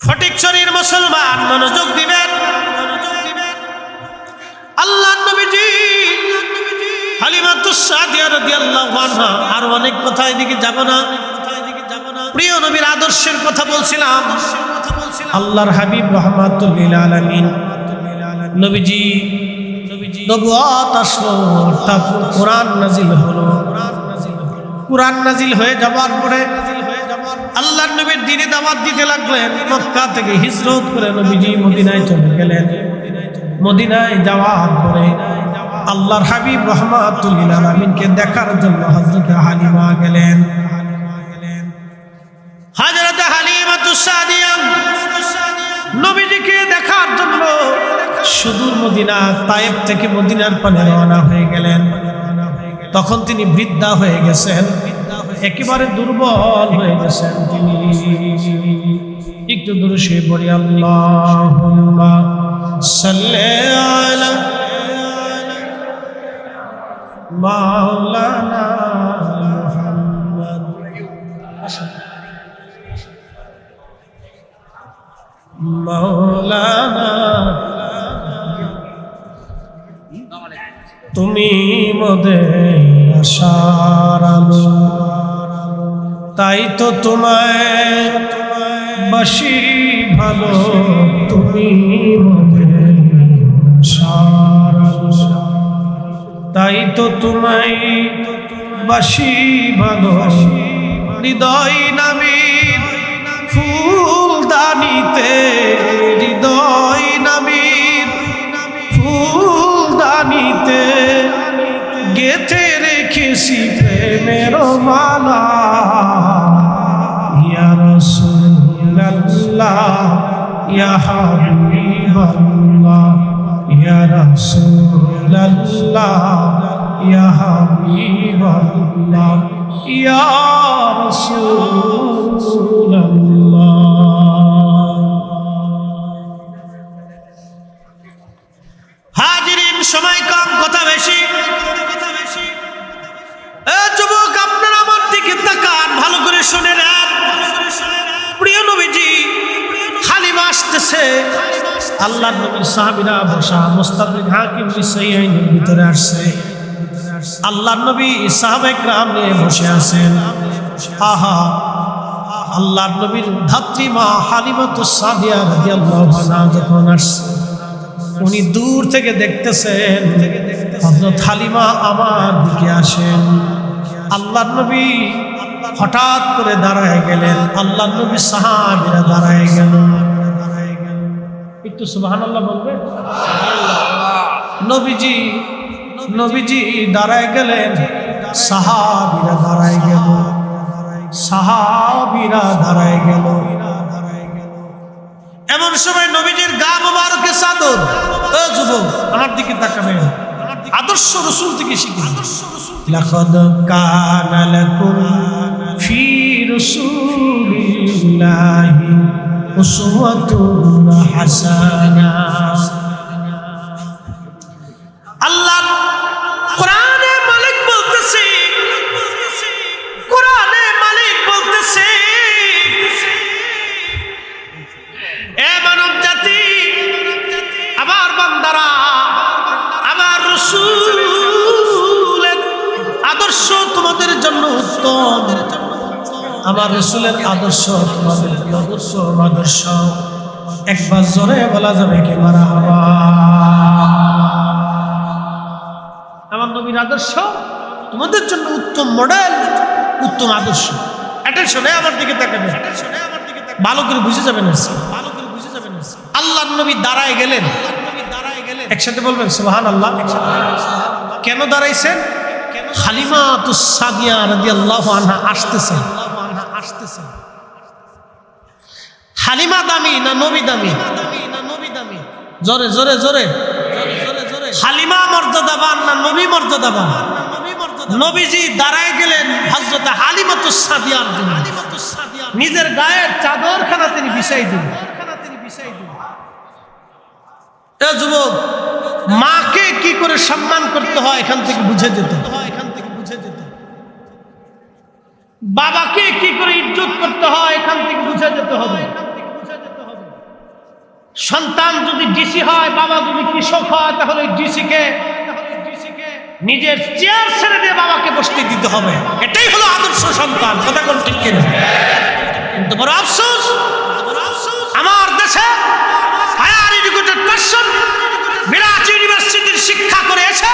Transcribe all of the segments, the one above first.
ফটিকছড়ির মুসলমান মনোযোগ দিবেন। আল্লাহ নবীজি আর অনেক কথা এদিকে যাব না। প্রিয় নবীর আদর্শের কথা বলছিলাম। আল্লাহর হাবিব রহমাতুল্লিল আলামিন। নবীজি নবুয়াত আসলো, তারপর কোরআন নাজিল হলো। কোরআন নাজিল হয়ে যাওয়ার পরে আল্লাহর নবীর দিনে দাওয়াত দিতে লাগলেন, মক্কা থেকে হিজরত করে নবীজি মদিনায় চলে গেলেন। মদিনায় যাওয়ার পরে আল্লাহর হাবিব রহমাতুল্লিল আলামিনকে দেখার জন্য হযরত হালিমা গেলেন। তখন তিনি বৃদ্ধা হয়ে গেছেন। একেবারে দুর্বল হয়ে গেছেন তিনি। একটু দূরে শুয়ে পড়ি, আল্লাহুম্মা সাল্লি তুমি মদে আশার আলো। তাই তো তোমায় বাসি ভালো তুমি তাই তো তোমায় বাসি ভালো হৃদয় নামীর ফুল দানিতে হৃদয় নামীর ফুল দানিতে গেথে রেখেছি প্রেমের মালা ইয়া রাসূলুল্লাহ ইয়া হাবিবাল্লাহ ইয়া রাসূলুল্লাহ ইয়া হাবিবাল্লাহ ইয়া রাসূলুল্লাহ। আসতেছে আল্লাহ নবীর সাহাবীরা বসা মুস্তাফিক হাকিম বিসাইনের ভিতরে আসছে। আল্লাহ নবী সাহাবেক রাম নিয়ে বসে আছেন। আহা, আল্লাহ নবীর ধাত্রী মা হালিমাতুস সাদিয়া রাদিয়াল্লাহু আনহা যখন আসছে, উনি দূর থেকে দেখতেছেন হজরত হালিমা আমার দিকে আসেন। আল্লাহ নবী হঠাৎ করে দাঁড়ায় গেলেন। আল্লাহ নবী সাহাবিরা দাঁড়ায় একটু সুবাহান আল্লাহ বলবে? নবীজি নবীজি দাঁড়ায় গেলেন। সাহাবিরা দাঁড়ায় গেল। সাহাবিরা দাঁড়ায় গেল। এমন সময় নবীজির গা মোবারকে চাদর। ও যুবক, আমার দিকে তাকাবেন আদর্শ রসুল থেকে শিখি কানা লাকুম ফি রাসূলিল্লাহি উসওয়াতুন হাসানা। আল্লাহ কোরআনে মালিক বলতেছে, কোরআনে মালিক বলতেছে, এ মানব জাতি, আমার বান্দারা, আমার রসুলের আদর্শ তোমাদের জন্য উত্তম। আমার রসুলের আদর্শ, তোমাদের উত্তম আদর্শ। একবার জোরে বলা যাবে কি মারা হওয়া? আমার নবীর আদর্শ, তোমাদের জন্য উত্তম মডেল উত্তম আদর্শ। অ্যাটেনশনে আমার দিকে তাকাবে। ভালো করে বুঝে যাবেন আজকে। আল্লাহ নবী দাঁড়ায় গেলেন। একসাথে বলবেন সুবাহান আল্লাহ কেন দাঁড়াইছেন? হালিমা তো সাদিয়া রাদি আল্লাহ আনহা আসতেছেন। আসতেছেন হালিমা দামি না নবী দামি? জোরে জোরে জোরে। হালিমা মর্যাদাবান না নবী মর্যাদাবান? নবীজি দাঁড়ায় গেলেন জন্য। নিজের তিনি যুবক, মাকে কি করে সম্মান করতে হয় এখান থেকে বুঝে যেত বাবাকে কি করে ইজ্জত করতে হয়, এখান থেকে বুঝে যেতে হবে। সন্তান যদি ডিসি হয়, বাবা যদি কৃষক হয়, তাহলে ডিসিকে নিজের চেয়ার ছেড়ে দিয়ে বাবাকে বসতে দিতে হবে। এটাই হলো আদর্শ সন্তান, কথা কোন ঠিক কিনা? কিন্তু বড় আফসোস, আমার দেশে হায়ার এডুকেটেড পার্সন বিরাট ইউনিভার্সিটির শিক্ষা করে এসে,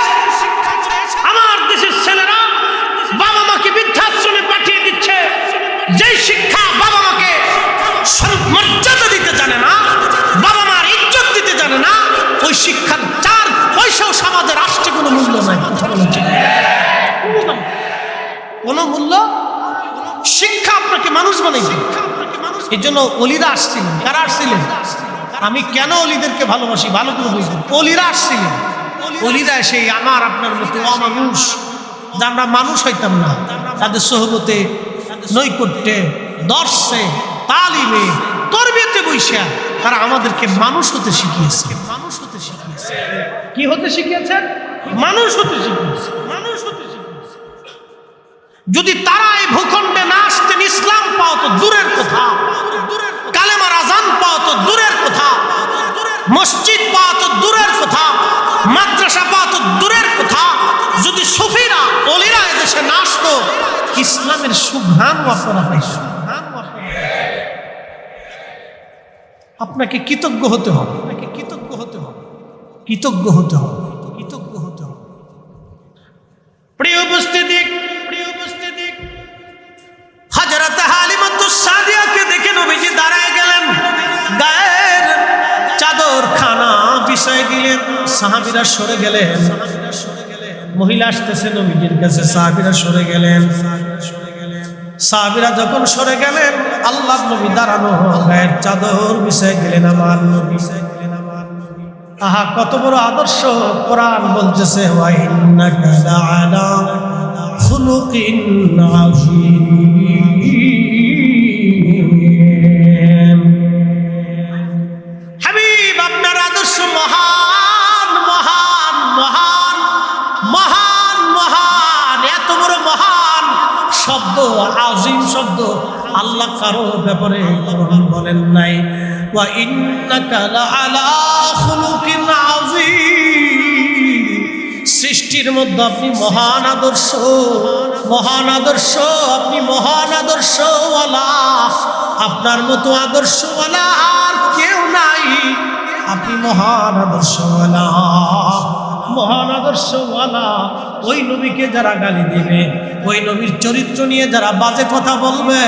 আমার দেশের ছেলেরা বাবা মাকে বৃদ্ধাশ্রমে পাঠিয়ে দিচ্ছে যেই শিক্ষা বাবা মাকে মর্যাদা দিতে জানে না, বাবা মার ইজ্জত দিতে জানে না, ওই শিক্ষার চার পয়সাও সমাজে রাষ্ট্রে কোনো মূল্য নাই? কোনো মূল্য? শিক্ষা আপনাকে মানুষ বানাইছে এই জন্য অলিরা আসছিলেন। কারা আসছিলেন? আমি কেন অলিদেরকে ভালোবাসি? ভালো করে বুঝবেন। অলিরা আসছিলেন। অলিরা এসে, আমার আপনার মতো অমানুষ। যা আমরা মানুষ হইতাম না। তাদের সহবতে নৈকট্যে, দর্শে, তালিমে, তরবিয়তে বৈশা তারা আমাদেরকে মানুষ হতে শিখিয়েছে। মানুষ হতে শিখিয়েছে। কি হতে শিখিয়েছেন মানুষ হতে শিখিয়েছে। মানুষ হতে শিখিয়েছে। যদি তারা এই ভূখণ্ডে না আসতেন, ইসলাম পাও তো দূরের কথা। কালেমার আজান পাও তো দূরের কথা। মসজিদ পাও তো দূরের কথা। মাদ্রাসা পাও তো দূরের কথা। যদি সুফিরা এদেশে না আসতো ইসলামের পাইছেন আপনাকে কৃতজ্ঞ হতে হবে। আপনাকে কৃতজ্ঞ হতে হবে। কৃতজ্ঞ হতে হবে। কৃতজ্ঞ হতে হবে। প্রিয় উপস্থিতি প্রিয় উপস্থিতি, হযরত হালিমাতুস সাদিয়াকে দেখে নবীজি দাঁড়ায় গেলেন। গায়ের চাদর খানা বিষয় দিলেন। সাহাবীরা সরে গেলেন। মহিলা আসতেছে, নবীজির কাছে সাহাবিরা সরে গেলেন। সাহাবিরা যখন সরে গেলেন, আল্লাহ নবী দাঁড়ানো গায়ের চাদর বিষয় গেলেন আমার নবী। আহা, কত বড় আদর্শ, কোরআন বলতেছে খুলুকিন আযীম। আল্লাহ কারও ব্যাপারে কোরআন বলেন নাই। ওয়া ইন্নাকা লাআলা খুলুকিন সৃষ্টির মধ্যে আপনি মহান আদর্শ মহান আদর্শ, আপনি মহান আদর্শ আপনার মতো আদর্শওয়ালা আর কেউ নাই। আপনি মহান আদর্শওয়ালা মহান আদর্শওয়ালা। ওই নবীকে যারা গালি দিবে, ওই নবীর চরিত্র নিয়ে যারা বাজে কথা বলবে,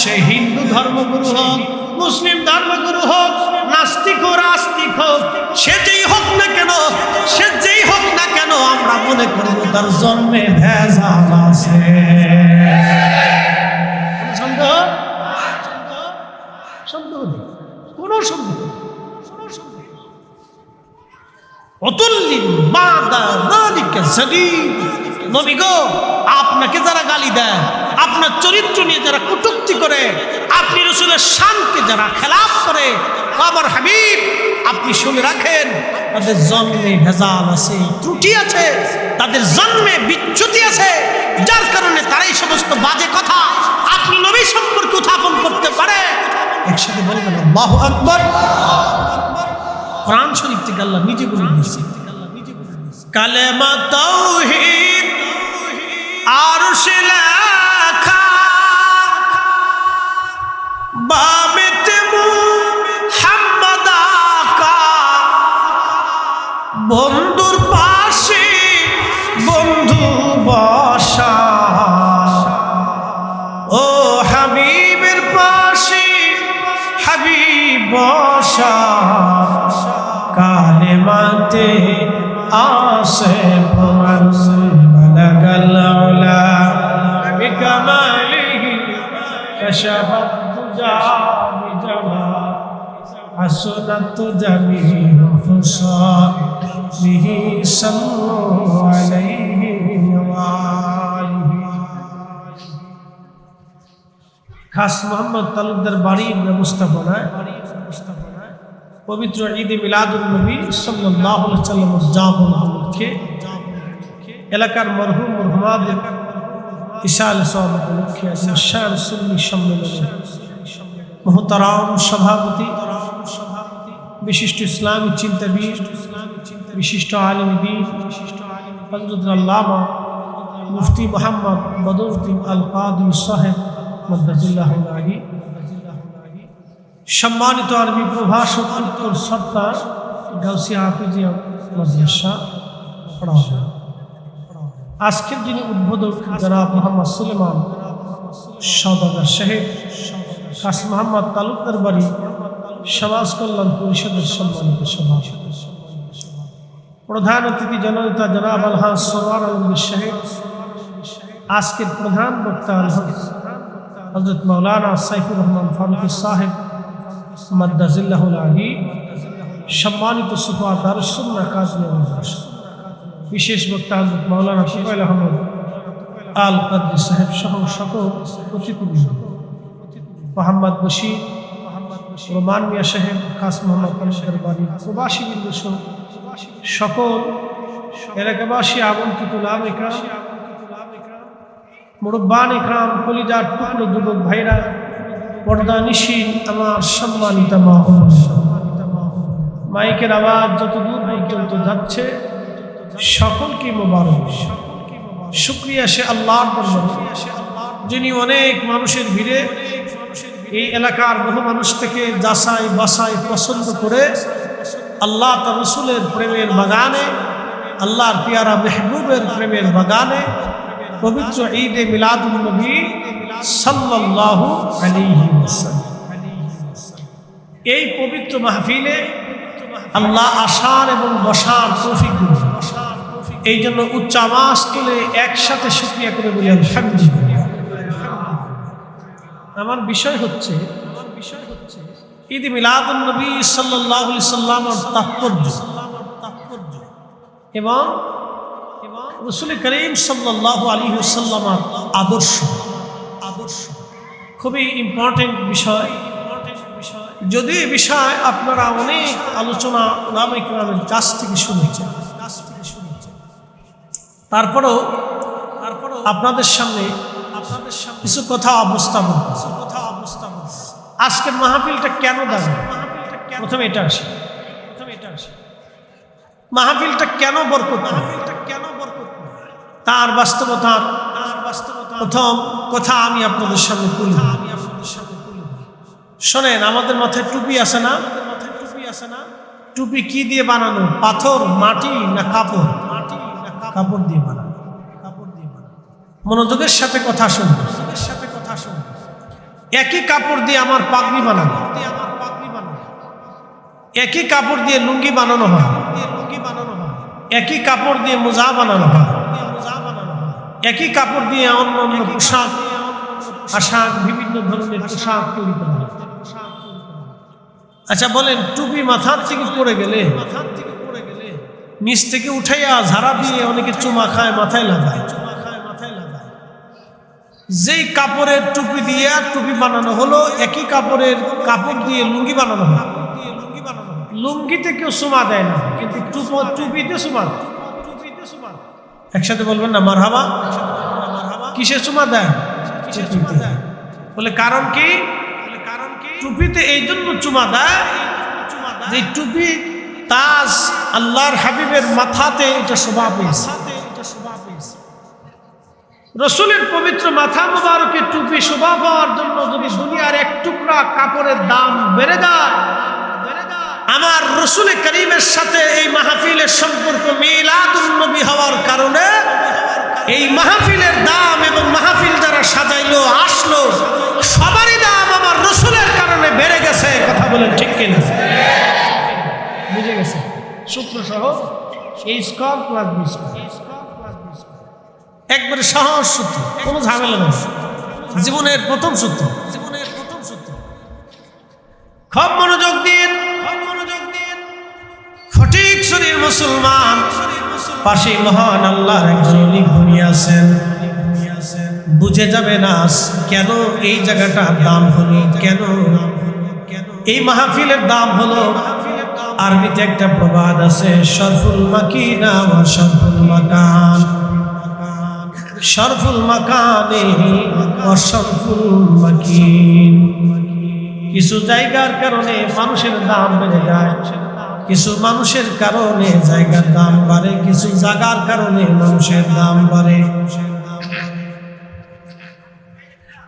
সে হিন্দু ধর্মগুরু হোক, মুসলিম ধর্মগুরু হোক, নাস্তিক হোক, আস্তিক হোক, সে যেই হোক না কেন, সে যেই হোক না কেন, আমরা মনে করব তার জন্মে ভেজাল আছে। সন্দেহ? সন্দেহ নেই। কোনো সন্দেহ আপনাকে যারা গালি দেয়, আপনার চরিত্র নিয়ে যারা কটূক্তি করে, আপনি রসুলের শানকে যারা খেলাফ করে আমার হাবিব, আপনি শুনে রাখেন, তাদের জন্মে ভেজাল আছে, ত্রুটি আছে, তাদের জন্মে বিচ্যুতি আছে, যার কারণে তারা এই সমস্ত বাজে কথা আপনি নবী সম্পর্কে উত্থাপন করতে পারে। একসাথে বলবেন, আল্লাহু আকবার। কোরআন শরীফ থেকে আল্লাহ নিজে বলে দিয়েছে কালেমা তাওহীদ আরশে লেখা বামেতে মুহাম্মদ আকা মাতে আসে বলগল উলা বিকমালিহি كشف الدجى بجمال حسنت جميع خصاله صلوا عليه وآله খাস মোহাম্মদ তালুকদার বাড়ির ব্যবস্থাপনায় পবিত্র ঈদে মিলাদুল নবী সাল্লাহ সাল্লাম উদযাপন উপলক্ষে এলাকার মরহুম মরহুমাদের ইশাল সব উপলক্ষে একজন শান সুন্নি সম্মেলনে মহতারাম সভাপতি বিশিষ্ট ইসলামী চিন্তাবিদ বিশিষ্ট আলিম দিন হজরত আল্লামা মুফতি মোহাম্মদ বদরুদ্দিন আল কাদিম সাহেব মদাজুল্লাহ আলী সম্মানিত আরবি প্রভাষক উত্তর সত্তার গাউসিয়া হাফিজিয়া মাদ্রাসা, পড়া হয় আজকের যিনি উদ্বোধক জনাব মোহাম্মদ সুলেমান সৌদাগর সাহেব কাস মোহাম্মদ তালুকদার বাড়ি সমাজ কল্যাণ পরিষদের সম্মানিত সভাপতি। প্রধান অতিথি জননেতা জনাব আলহাজ সরওয়ার আলমগীর সাহেব, আজকের প্রধান বক্তা হজরত মৌলানা সাইফুর রহমান ফারুকি সাহেব মাদ্দাজিল্লাহুল আলী সম্মানিত সুফা বিশেষ বক্তা হজরত সুফাইল আহমদ আল কাদ্রি সাহেব সহ সকল অতিথিবৃন্দ, মোহাম্মদ বশির, রোমান মিয়া সাহেব খাস মোহাম্মদ কনসের বাড়ি প্রবাসী বিন্দু সকল এলাকাবাসী আমন্ত্রিত লাভ একরাম মুরব্বান একরাম কলিজার টুকরো যুবক ভাইরা পর্দা নিশি আমার সম্মানিত মা মাইকের আওয়াজ যত দূর পর্যন্ত যাচ্ছে, সকলকে মোবারক। শুক্রিয়া সে আল্লাহর যিনি অনেক মানুষের ভিড়ে এই এলাকার বহু মানুষ থেকে যাচাই বাসাই পছন্দ করে আল্লাহ তার রসুলের প্রেমের বাগানে, আল্লাহর পিয়ারা মেহবুবের প্রেমের বাগানে, পবিত্র ঈদে মিলাদুল নবী আলাইহি এই পবিত্র মাহফিলে আল্লাহ আসার এবং বসার তৌফিক এই জন্য উচ্চ আওয়াজ তুলে একসাথে শুক্রিয়া করে বলি আমার বিষয় হচ্ছে বিষয় হচ্ছে ঈদ মিলাদুল নবী সাল্লাহ সাল্লামর তাৎপর্য তাৎপর্য এবং রসুল করিম সাল্লাহ আলী সাল্লামার আদর্শ। খুবই ইম্পর্টেন্ট বিষয়। যদি এ বিষয় আপনারা অনেক আলোচনা নাম ইকরামের কাছ থেকে শুনেছেন, তারপরেও তারপরেও আপনাদের সামনে আপনাদের সামনে কিছু কথা অবস্থাপন কিছু কথা অবস্থাপন আজকের মাহফিলটা কেন দাঁড়ায় প্রথমে এটা আসে। প্রথমে এটা আসে মাহফিলটা কেন বরকত মাহফিলটা কেন বরকত তার বাস্তবতা তার প্রথম কথা আমি আপনাদের সামনে তুলি। আমি আপনাদের সামনে শোনেন, আমাদের মাথায় টুপি আছে না? মাথায় টুপি আছে না টুপি কি দিয়ে বানানো? পাথর, মাটি না কাপড়? মাটি না কাপড় দিয়ে বানানো। কাপড় দিয়ে বানানো মনোযোগের সাথে কথা শুনবে মনোযোগের সাথে কথা শুনবে একই কাপড় দিয়ে আমার পাগড়ি বানানো। আমার পাগড়ি বানানো একই কাপড় দিয়ে লুঙ্গি বানানো হয় লুঙ্গি বানানো হয়। একই কাপড় দিয়ে মোজা বানানো হয়। একই কাপড় দিয়ে অন্য অন্য পোশাক, আশাক, বিভিন্ন ধরনের পোশাক তৈরি করা হয়। আচ্ছা বলেন, টুপি মাথার থেকে পড়ে গেলে মাথার থেকে পড়ে গেলে নিচ থেকে উঠাইয়া ঝাড়া দিয়ে অনেকে চুমা খায়, মাথায় লাগায়। চুমা খায় মাথায় লাগায় যেই কাপড়ের টুপি দিয়ে টুপি বানানো হলো, একই কাপড়ের কাপড় দিয়ে লুঙ্গি বানানো হয় লুঙ্গিতে কেউ সুমা দেয় না, কিন্তু টুপিতে টুপিতে সুমা একসাথে বলবেন না মার হাবা কিসে চুমা দেয় বলে কারণ কি কারণ কি? টুপিতে এই জন্য চুমা দেয় যে টুপি তাজ আল্লাহর হাবিবের মাথাতে এটা শোভা পেয়েছে। রসুলের পবিত্র মাথা মোবারকের টুপি শোভা পাওয়ার জন্য যদি দুনিয়ার এক টুকরা কাপড়ের দাম বেড়ে যায় আমার রসুল করিমের সাথে এই মাহফিলের সম্পর্ক মিলাদুন্নবী হওয়ার কারণে এই মাহফিলের দাম এবং মাহফিল যারা সাজাইলো আসলো সবারই দাম আমার রসুলের কারণে বেড়ে গেছে। কথা বলেন ঠিক কিনা? বুঝে গেছে। সূত্র সহ এই স্কোয়ার প্লাস বি একবারে সহজ সূত্র কোনো ঝামেলা নেই। জীবনের প্রথম সূত্র। জীবনের প্রথম সূত্র। খুব মনোযোগ দিন মুসলমান পাশে মহান আল্লাহ একজন ঘুমিয়ে আছেন। বুঝে যাবে না কেন এই জায়গাটার দাম হলো, কেন, এই মাহফিলের দাম হলো। আরবিতে একটা প্রবাদ আছে সরফুল মাকিনা ও সরফুল মাকান। সরফুল মাকানে ও সরফুল মাকিন। কিছু জায়গার কারণে মানুষের দাম বেড়ে যায়। কিছু মানুষের কারণে জায়গার দাম বাড়ে, কিছু জায়গার কারণে মানুষের দাম বাড়ে।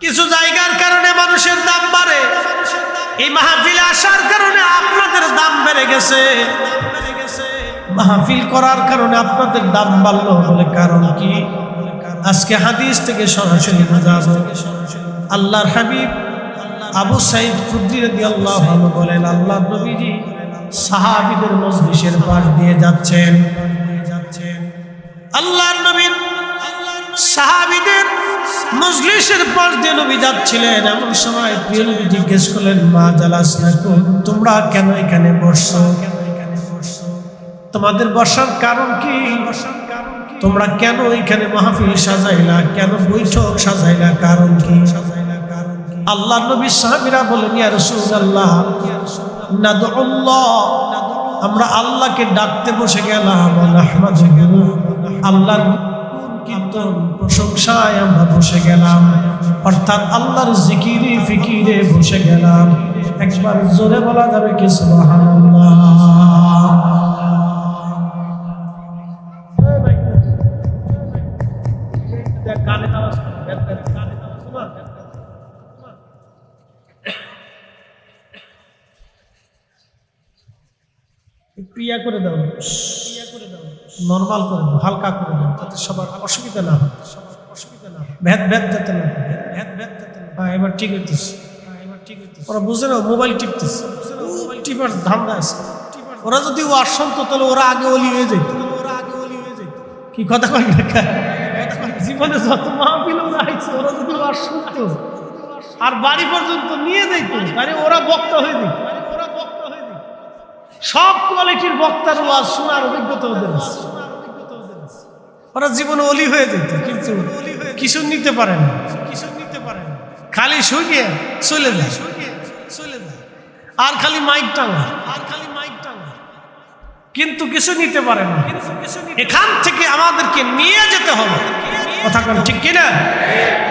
কিছু জায়গার কারণে মানুষের দাম বাড়ে। এই মাহফিলে আসার কারণে আপনাদের দাম বেড়ে গেছে। মাহফিল করার কারণে আপনাদের দাম বাড়লো বলে কারণ কি? আজকে হাদিস থেকে সরাসরি বোঝা আল্লাহর হাবিব আবু সাইদ খুদ্রি আল্লাহ বলেন, আল্লাহ নবীজি সাহাবিদের মজলিসের পাশ দিয়ে যাচ্ছেন। আল্লাহর নবীর সাহাবিদের মজলিসের পাশ দিয়ে নবী যাচ্ছিলেন। এমন সময় প্রিয় নবী জিজ্ঞেস করলেন, মা জালাস তোমরা কেন এখানে বসছো? তোমাদের বসার কারণ কি? তোমরা কেন এখানে মাহফিল সাজাইলা? কেন বৈঠক সাজাইলা? কারণ কি? সাজাইলা কারণ কি আল্লাহ নবী সাহাবীরা বলেন ইয়া রাসূলুল্লাহ আমরা আল্লাহকে ডাকতে বসে গেলাম। আল্লাহ আল্লাহর প্রশংসায় আমরা বসে গেলাম। অর্থাৎ আল্লাহর জিকিরে ফিকিরে বসে গেলাম। একবার জোরে বলা যাবে কি সুবহানাল্লাহ? ক্রিয়া করে দাও। ক্রিয়া করে দাও নর্মাল করে দাও হালকা করে দাও, যাতে সবার অসুবিধা না হয়। সবার অসুবিধা না হয় ভেদ ভেদ যাতে না ভেদ ভেদ যাতে না হ্যাঁ এবার ঠিক হইতেছে। ওরা বুঝে না মোবাইল টিপতেছে। টিপার ধান্দা আছে। ওরা যদি ও আসন্ত তাহলে ওরা আগে অলি হয়ে যেত ওরা আগে অলি হয়ে যেত কি কথা কয় না জীবনে যত মাহফিল ওরা আইছে, ওরা যদি আসন্ত আর বাড়ি পর্যন্ত নিয়ে যাইতো, তাহলে ওরা বক্তা হয়ে যেত ওরা বক্তা হয়ে যেত সব কোয়ালিটির বক্তার ওয়াজ শোনার অভিজ্ঞতা ওদের আছে। ওরা জীবনে অলি হয়ে যেত, কিন্তু কিছু নিতে পারে না। কিছু নিতে পারে না খালি শুয়ে চলে যায়। চলে যায় আর খালি মাইক টাঙা আর খালি মাইক টাঙা কিন্তু কিছু নিতে পারে না। এখান থেকে আমাদেরকে নিয়ে যেতে হবে। কথা কোন ঠিক কিনা?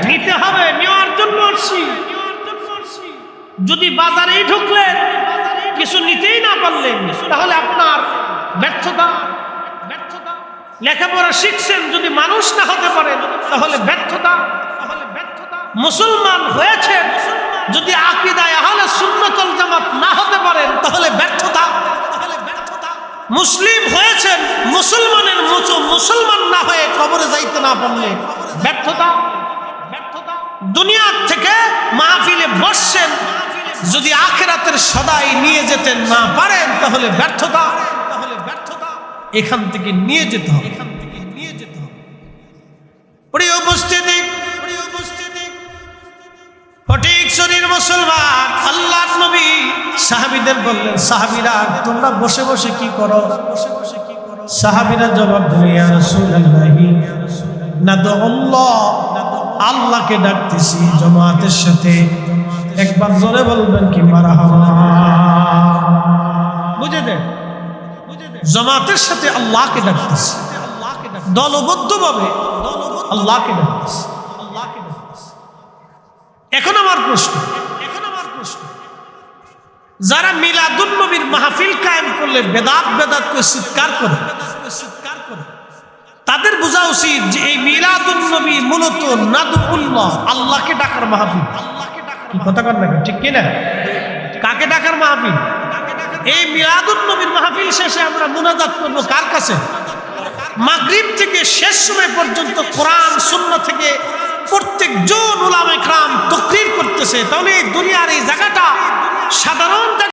নিতে হবে, নেওয়ার জন্য যদি বাজারেই ঢুকলেন কিছু নিতেই না পারলেন, তাহলে আপনার ব্যর্থতা ব্যর্থতা, লেখাপড়া শিখছেন, যদি মানুষ না হতে পারেন তাহলে ব্যর্থতা তাহলে ব্যর্থতা। মুসলমান হয়েছে, যদি আকিদায় আহলে সুন্নতল জামাত না হতে পারেন তাহলে ব্যর্থতা তাহলে ব্যর্থতা। মুসলিম হয়েছেন মুসলমানের মতো মুসলমান না হয়ে কবরে যাইতে না পারলে ব্যর্থতা ব্যর্থতা। দুনিয়ার থেকে মাহফিলে বসছেন যদি আখেরাতের সদাই নিয়ে যেতে না পারেন, তাহলে ব্যর্থতা। তাহলে ব্যর্থতা এখান থেকে নিয়ে যেতে হবে। এখান থেকে নিয়ে যেতে হবে আল্লাহ বললেন, সাহাবিরা, তোমরা বসে বসে কি করো? বসে বসে কি জবাব রাসূলুল্লাহি নাদুল্লাহ আল্লাহকে ডাকতেছি জমাতের সাথে। একবার জোরে বলবেন কি বুঝে দেন জমাতের সাথে আল্লাহকে ডাকতেছি। দলবদ্ধভাবে আল্লাহকে ডাকতেছি। এখন আমার প্রশ্ন। এখন আমার প্রশ্ন যারা মিলাদুন নবীর মাহফিল কায়েম করলে বেদাত বেদাত করে চিৎকার করে করে, তাদের বোঝা উচিত যে এই মিলাদুন নবী মূলত নাদুল্লাহ, আল্লাহকে ডাকার মাহফিল। কি কথা ঠিক কিনা? কাকে ডাকার মাহফিল? এই মিলাদুল নবীর মাহফিল শেষে আমরা মুনাজাত করব কার কাছে? মাগরিব থেকে শেষ সময় পর্যন্ত কোরআন শূন্য থেকে প্রত্যেক জন ওলামে ক্রাম তকরির করতেছে। তাহলে এই দুনিয়ার এই জায়গাটা সাধারণ